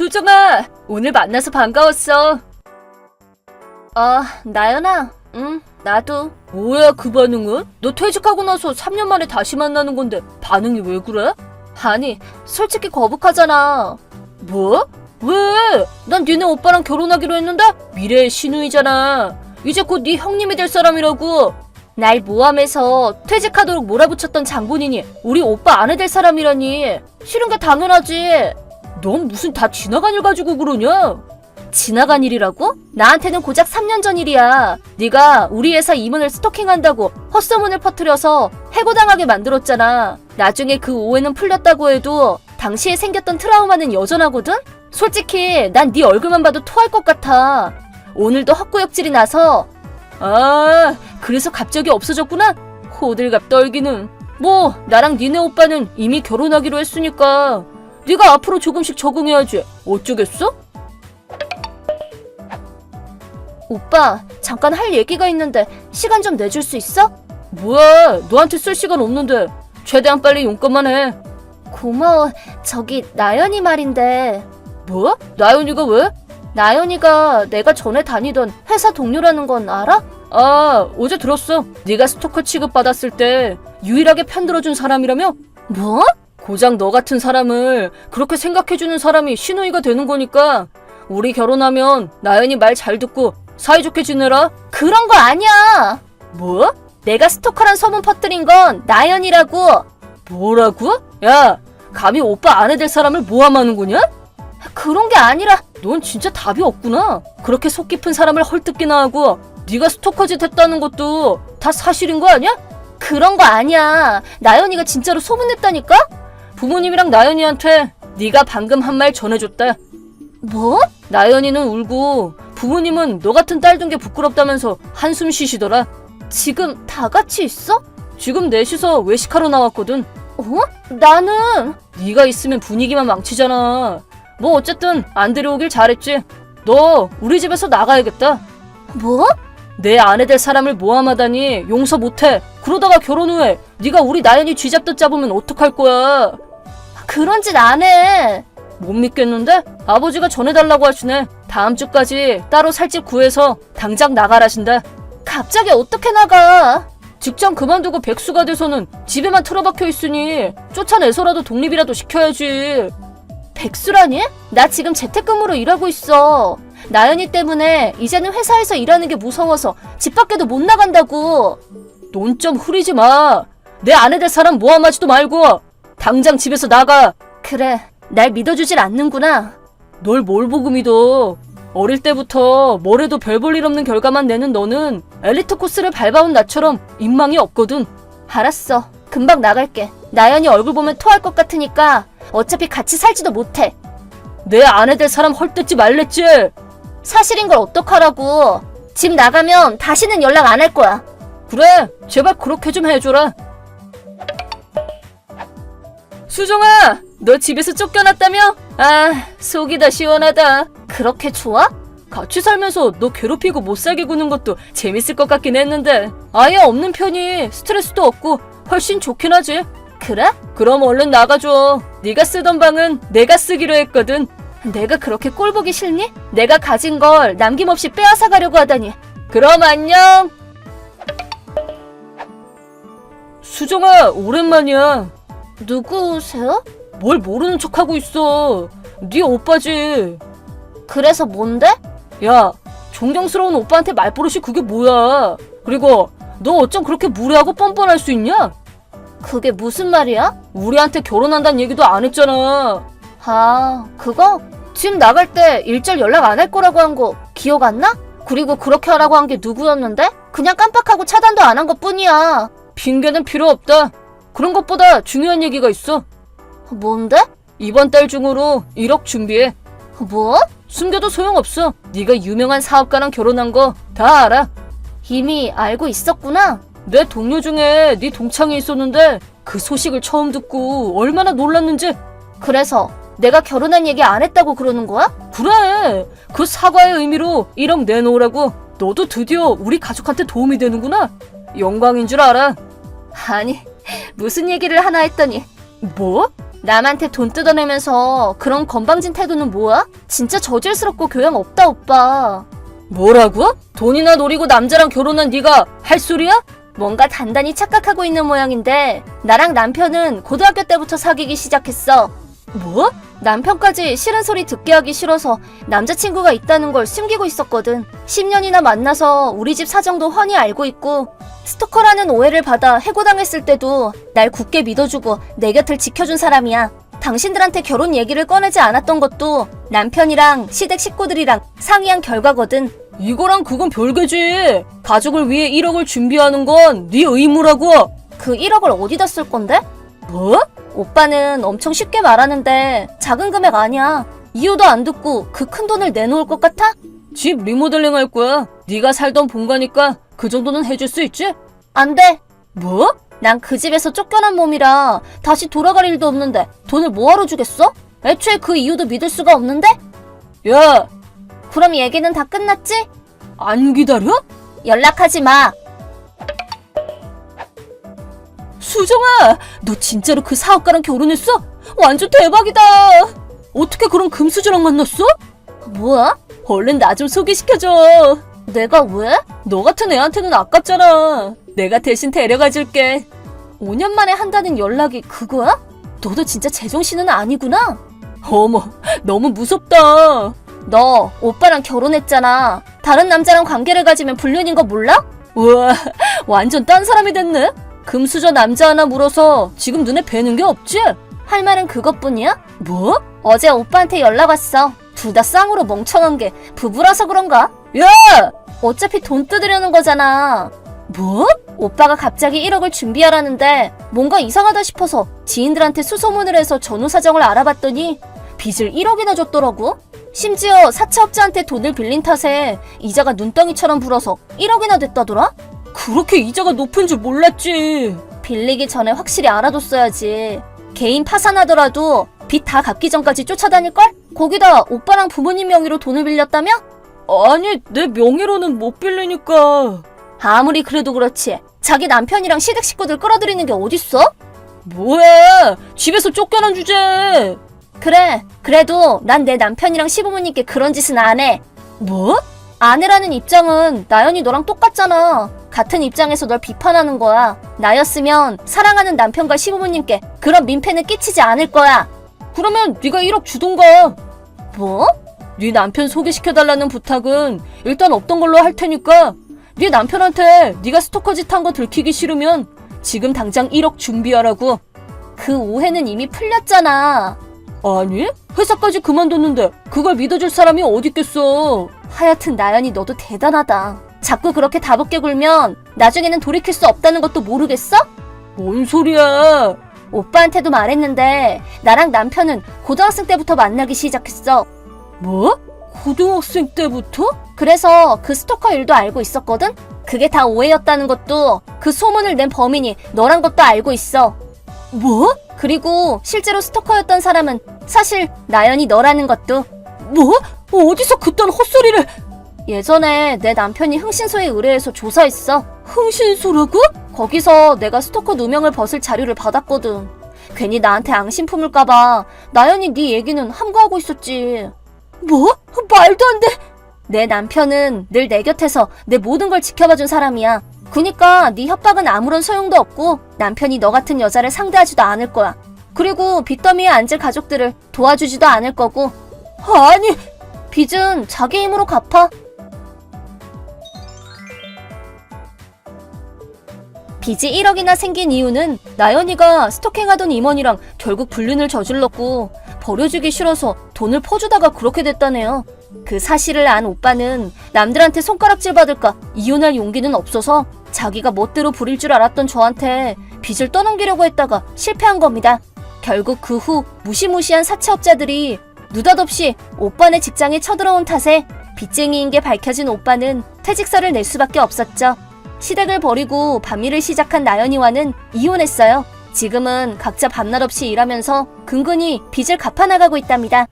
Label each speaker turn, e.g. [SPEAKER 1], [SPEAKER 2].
[SPEAKER 1] 수정아, 오늘 만나서 반가웠어. 아, 나연아. 응, 나도. 뭐야, 그 반응은? 너 퇴직하고 나서 3년 만에 다시 만나는 건데 반응이 왜 그래? 아니, 솔직히 거북하잖아. 뭐? 왜? 난 니네 오빠랑 결혼하기로 했는데 미래의 신우이잖아. 이제 곧 네 형님이 될 사람이라고. 날 모함해서 퇴직하도록 몰아붙였던 장본인이 우리 오빠 아내 될 사람이라니. 싫은 게 당연하지. 넌 무슨 다 지나간 일 가지고 그러냐? 지나간 일이라고? 나한테는 고작 3년 전 일이야. 네가 우리 회사 임원을 스토킹한다고 헛소문을 퍼뜨려서 해고당하게 만들었잖아. 나중에 그 오해는 풀렸다고 해도 당시에 생겼던 트라우마는 여전하거든? 솔직히 난 네 얼굴만 봐도 토할 것 같아. 오늘도 헛구역질이 나서 아 그래서 갑자기 없어졌구나? 호들갑 떨기는 뭐 나랑 니네 오빠는 이미 결혼하기로 했으니까 네가 앞으로 조금씩 적응해야지 어쩌겠어? 오빠 잠깐 할 얘기가 있는데 시간 좀 내줄 수 있어? 뭐야 너한테 쓸 시간 없는데 최대한 빨리 용건만 해 고마워 저기 나연이 말인데 뭐? 나연이가 왜? 나연이가 내가 전에 다니던 회사 동료라는 건 알아? 아 어제 들었어 네가 스토커 취급 받았을 때 유일하게 편들어준 사람이라며? 뭐? 고작 너 같은 사람을 그렇게 생각해주는 사람이 신우이가 되는 거니까 우리 결혼하면 나연이 말 잘 듣고 사이좋게 지내라 그런 거 아니야 뭐? 내가 스토커란 소문 퍼뜨린 건 나연이라고 뭐라고? 야 감히 오빠 아내 될 사람을 모함하는 거냐? 그런 게 아니라 넌 진짜 답이 없구나. 그렇게 속 깊은 사람을 헐뜯기나 하고 네가 스토커짓 했다는 것도 다 사실인 거 아니야? 그런 거 아니야. 나연이가 진짜로 소문냈다니까? 부모님이랑 나연이한테 네가 방금 한 말 전해줬다. 뭐? 나연이는 울고 부모님은 너 같은 딸 둔 게 부끄럽다면서 한숨 쉬시더라. 지금 다 같이 있어? 지금 넷이서 외식하러 나왔거든. 어? 나는 네가 있으면 분위기만 망치잖아. 뭐 어쨌든 안 데려오길 잘했지. 너 우리 집에서 나가야겠다. 뭐? 내 아내 될 사람을 모함하다니 용서 못해. 그러다가 결혼 후에 네가 우리 나연이 쥐잡듯 잡으면 어떡할 거야. 그런 짓 안 해. 못 믿겠는데? 아버지가 전해달라고 하시네. 다음 주까지 따로 살집 구해서 당장 나가라신다. 갑자기 어떻게 나가? 직장 그만두고 백수가 돼서는 집에만 틀어박혀 있으니 쫓아내서라도 독립이라도 시켜야지. 백수라니? 나 지금 재택근무로 일하고 있어. 나연이 때문에 이제는 회사에서 일하는 게 무서워서 집 밖에도 못 나간다고. 넌좀 흐리지 마. 내 아내 될 사람 모함하지도 말고 당장 집에서 나가. 그래, 날 믿어주질 않는구나. 널 뭘 보고 믿어? 어릴 때부터 뭘 해도 별 볼 일 없는 결과만 내는 너는 엘리트 코스를 밟아온 나처럼 인망이 없거든. 알았어. 금방 나갈게. 나연이 얼굴 보면 토할 것 같으니까 어차피 같이 살지도 못해. 내 아내 될 사람 헐뜯지 말랬지? 사실인 걸 어떡하라고. 집 나가면 다시는 연락 안 할 거야. 그래, 제발 그렇게 좀 해줘라. 수정아, 너 집에서 쫓겨났다며? 아, 속이 다 시원하다. 그렇게 좋아? 같이 살면서 너 괴롭히고 못 살게 구는 것도 재밌을 것 같긴 했는데 아예 없는 편이 스트레스도 없고 훨씬 좋긴 하지. 그래? 그럼 얼른 나가줘. 네가 쓰던 방은 내가 쓰기로 했거든. 내가 그렇게 꼴 보기 싫니? 내가 가진 걸 남김없이 빼앗아 가려고 하다니. 그럼 안녕. 수정아, 오랜만이야. 누구세요? 뭘 모르는 척하고 있어. 네 오빠지. 그래서 뭔데? 야, 존경스러운 오빠한테 말버릇이 그게 뭐야? 그리고 너 어쩜 그렇게 무례하고 뻔뻔할 수 있냐? 그게 무슨 말이야? 우리한테 결혼한다는 얘기도 안 했잖아. 아, 그거? 집 나갈 때 일절 연락 안 할 거라고 한 거 기억 안 나? 그리고 그렇게 하라고 한 게 누구였는데? 그냥 깜빡하고 차단도 안 한 것 뿐이야. 핑계는 필요 없다. 그런 것보다 중요한 얘기가 있어. 뭔데? 이번 달 중으로 1억 준비해. 뭐? 숨겨도 소용없어. 네가 유명한 사업가랑 결혼한 거 다 알아. 이미 알고 있었구나. 내 동료 중에 네 동창이 있었는데 그 소식을 처음 듣고 얼마나 놀랐는지. 그래서 내가 결혼한 얘기 안 했다고 그러는 거야? 그래. 그 사과의 의미로 1억 내놓으라고. 너도 드디어 우리 가족한테 도움이 되는구나. 영광인 줄 알아. 아니, 무슨 얘기를 하나 했더니 뭐? 남한테 돈 뜯어내면서 그런 건방진 태도는 뭐야? 진짜 저질스럽고 교양 없다 오빠. 뭐라고? 돈이나 노리고 남자랑 결혼한 네가 할 소리야? 뭔가 단단히 착각하고 있는 모양인데 나랑 남편은 고등학교 때부터 사귀기 시작했어. 뭐? 남편까지 싫은 소리 듣게 하기 싫어서 남자친구가 있다는 걸 숨기고 있었거든. 10년이나 만나서 우리 집 사정도 훤히 알고 있고 스토커라는 오해를 받아 해고당했을 때도 날 굳게 믿어주고 내 곁을 지켜준 사람이야. 당신들한테 결혼 얘기를 꺼내지 않았던 것도 남편이랑 시댁 식구들이랑 상의한 결과거든. 이거랑 그건 별개지. 가족을 위해 1억을 준비하는 건 네 의무라고. 그 1억을 어디다 쓸 건데? 뭐? 오빠는 엄청 쉽게 말하는데 작은 금액 아니야. 이유도 안 듣고 그 큰 돈을 내놓을 것 같아? 집 리모델링 할 거야. 네가 살던 본가니까 그 정도는 해줄 수 있지? 안 돼. 뭐? 난 그 집에서 쫓겨난 몸이라 다시 돌아갈 일도 없는데 돈을 뭐하러 주겠어? 애초에 그 이유도 믿을 수가 없는데? 야! 그럼 얘기는 다 끝났지? 안 기다려? 연락하지 마. 수정아, 너 진짜로 그 사업가랑 결혼했어? 완전 대박이다. 어떻게 그런 금수저랑 만났어? 뭐야? 얼른 나 좀 소개시켜줘. 내가 왜? 너 같은 애한테는 아깝잖아. 내가 대신 데려가 줄게. 5년 만에 한다는 연락이 그거야? 너도 진짜 제정신은 아니구나? 어머, 너무 무섭다. 너 오빠랑 결혼했잖아. 다른 남자랑 관계를 가지면 불륜인 거 몰라? 우와, 완전 딴 사람이 됐네. 금수저 남자 하나 물어서 지금 눈에 뵈는 게 없지? 할 말은 그것뿐이야? 뭐? 어제 오빠한테 연락 왔어. 둘 다 쌍으로 멍청한 게 부부라서 그런가? 야! 어차피 돈 뜯으려는 거잖아. 뭐? 오빠가 갑자기 1억을 준비하라는데 뭔가 이상하다 싶어서 지인들한테 수소문을 해서 전후 사정을 알아봤더니 빚을 1억이나 줬더라고. 심지어 사채업자한테 돈을 빌린 탓에 이자가 눈덩이처럼 불어서 1억이나 됐다더라? 그렇게 이자가 높은 줄 몰랐지. 빌리기 전에 확실히 알아뒀어야지. 개인 파산하더라도 빚 다 갚기 전까지 쫓아다닐걸? 거기다 오빠랑 부모님 명의로 돈을 빌렸다며? 아니, 내 명의로는 못 빌리니까. 아무리 그래도 그렇지. 자기 남편이랑 시댁 식구들 끌어들이는 게 어딨어? 뭐해? 집에서 쫓겨난 주제. 그래, 그래도 난 내 남편이랑 시부모님께 그런 짓은 안 해. 뭐? 아내라는 입장은 나연이 너랑 똑같잖아. 같은 입장에서 널 비판하는 거야. 나였으면 사랑하는 남편과 시부모님께 그런 민폐는 끼치지 않을 거야. 그러면 네가 1억 주던가. 뭐? 네 남편 소개시켜달라는 부탁은 일단 없던 걸로 할 테니까 네 남편한테 네가 스토커 짓 한 거 들키기 싫으면 지금 당장 1억 준비하라고. 그 오해는 이미 풀렸잖아. 아니? 회사까지 그만뒀는데 그걸 믿어줄 사람이 어딨겠어. 하여튼 나연이 너도 대단하다. 자꾸 그렇게 다벗게 굴면 나중에는 돌이킬 수 없다는 것도 모르겠어? 뭔 소리야? 오빠한테도 말했는데 나랑 남편은 고등학생 때부터 만나기 시작했어. 뭐? 고등학생 때부터? 그래서 그 스토커 일도 알고 있었거든? 그게 다 오해였다는 것도 그 소문을 낸 범인이 너란 것도 알고 있어. 뭐? 그리고 실제로 스토커였던 사람은 사실 나연이 너라는 것도. 뭐? 어디서 그딴 헛소리를? 예전에 내 남편이 흥신소에 의뢰해서 조사했어. 흥신소라고? 거기서 내가 스토커 누명을 벗을 자료를 받았거든. 괜히 나한테 앙심 품을까봐 나연이 네 얘기는 함구하고 있었지. 뭐? 말도 안 돼. 내 남편은 늘 내 곁에서 내 모든 걸 지켜봐준 사람이야. 그니까 네 협박은 아무런 소용도 없고 남편이 너 같은 여자를 상대하지도 않을 거야. 그리고 빚더미에 앉을 가족들을 도와주지도 않을 거고. 아니, 빚은 자기 힘으로 갚아. 빚이 1억이나 생긴 이유는 나연이가 스토킹하던 임원이랑 결국 불륜을 저질렀고 버려주기 싫어서 돈을 퍼주다가 그렇게 됐다네요. 그 사실을 안 오빠는 남들한테 손가락질 받을까 이혼할 용기는 없어서 자기가 멋대로 부릴 줄 알았던 저한테 빚을 떠넘기려고 했다가 실패한 겁니다. 결국 그 후 무시무시한 사채업자들이 느닷없이 오빠네 직장에 쳐들어온 탓에 빚쟁이인 게 밝혀진 오빠는 퇴직서를 낼 수밖에 없었죠. 시댁을 버리고 밤일을 시작한 나연이와는 이혼했어요. 지금은 각자 밤낮 없이 일하면서 근근히 빚을 갚아나가고 있답니다.